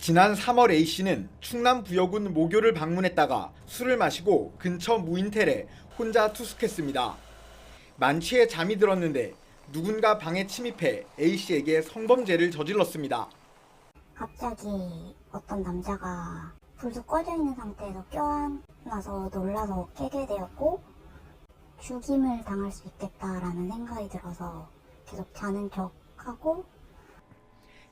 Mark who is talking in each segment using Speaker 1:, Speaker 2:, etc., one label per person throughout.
Speaker 1: 지난 3월 A씨는 충남 부여군 모교를 방문했다가 술을 마시고 근처 무인텔에 혼자 투숙했습니다. 만취해 잠이 들었는데 누군가 방에 침입해 A씨에게 성범죄를 저질렀습니다.
Speaker 2: 갑자기 어떤 남자가 불도 꺼져 있는 상태에서 껴안아서 놀라서 깨게 되었고 죽임을 당할 수 있겠다라는 생각이 들어서 계속 자는 척하고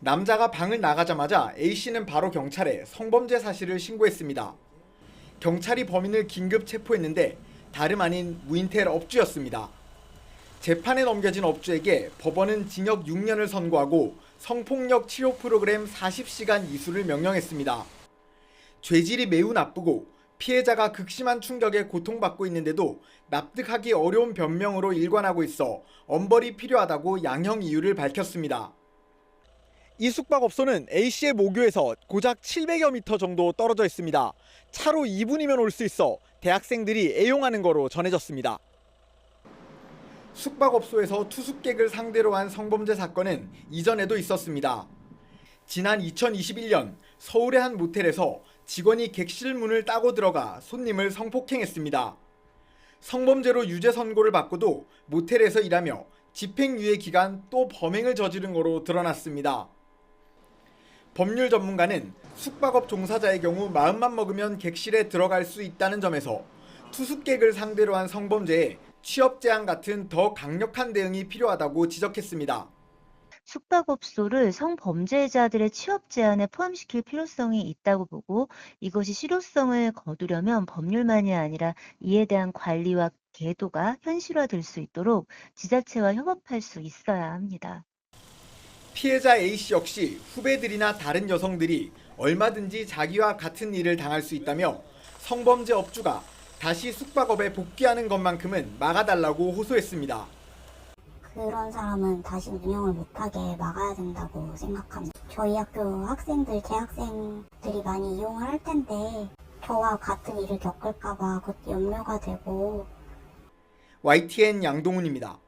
Speaker 1: 남자가 방을 나가자마자 A씨는 바로 경찰에 성범죄 사실을 신고했습니다. 경찰이 범인을 긴급 체포했는데 다름 아닌 무인텔 업주였습니다. 재판에 넘겨진 업주에게 법원은 징역 6년을 선고하고 성폭력 치료 프로그램 40시간 이수를 명령했습니다. 죄질이 매우 나쁘고 피해자가 극심한 충격에 고통받고 있는데도 납득하기 어려운 변명으로 일관하고 있어 엄벌이 필요하다고 양형 이유를 밝혔습니다. 이 숙박업소는 A씨의 모교에서 고작 700여 미터 정도 떨어져 있습니다. 차로 2분이면 올 수 있어 대학생들이 애용하는 거로 전해졌습니다. 숙박업소에서 투숙객을 상대로 한 성범죄 사건은 이전에도 있었습니다. 지난 2021년 서울의 한 모텔에서 직원이 객실 문을 따고 들어가 손님을 성폭행했습니다. 성범죄로 유죄 선고를 받고도 모텔에서 일하며 집행유예 기간 또 범행을 저지른 거로 드러났습니다. 법률 전문가는 숙박업 종사자의 경우 마음만 먹으면 객실에 들어갈 수 있다는 점에서 투숙객을 상대로 한 성범죄에 취업 제한 같은 더 강력한 대응이 필요하다고 지적했습니다.
Speaker 3: 숙박업소를 성범죄자들의 취업 제한에 포함시킬 필요성이 있다고 보고 이것이 실효성을 거두려면 법률만이 아니라 이에 대한 관리와 계도가 현실화될 수 있도록 지자체와 협업할 수 있어야 합니다.
Speaker 1: 피해자 A씨 역시 후배들이나 다른 여성들이 얼마든지 자기와 같은 일을 당할 수 있다며 성범죄 업주가 다시 숙박업에 복귀하는 것만큼은 막아달라고 호소했습니다.
Speaker 2: 그런 사람은 다시 운영을 못하게 막아야 된다고 생각합니다. 저희 학교 학생들, 재학생들이 많이 이용을 할 텐데 저와 같은 일을 겪을까봐 그것도 염려가 되고
Speaker 1: YTN 양동훈입니다.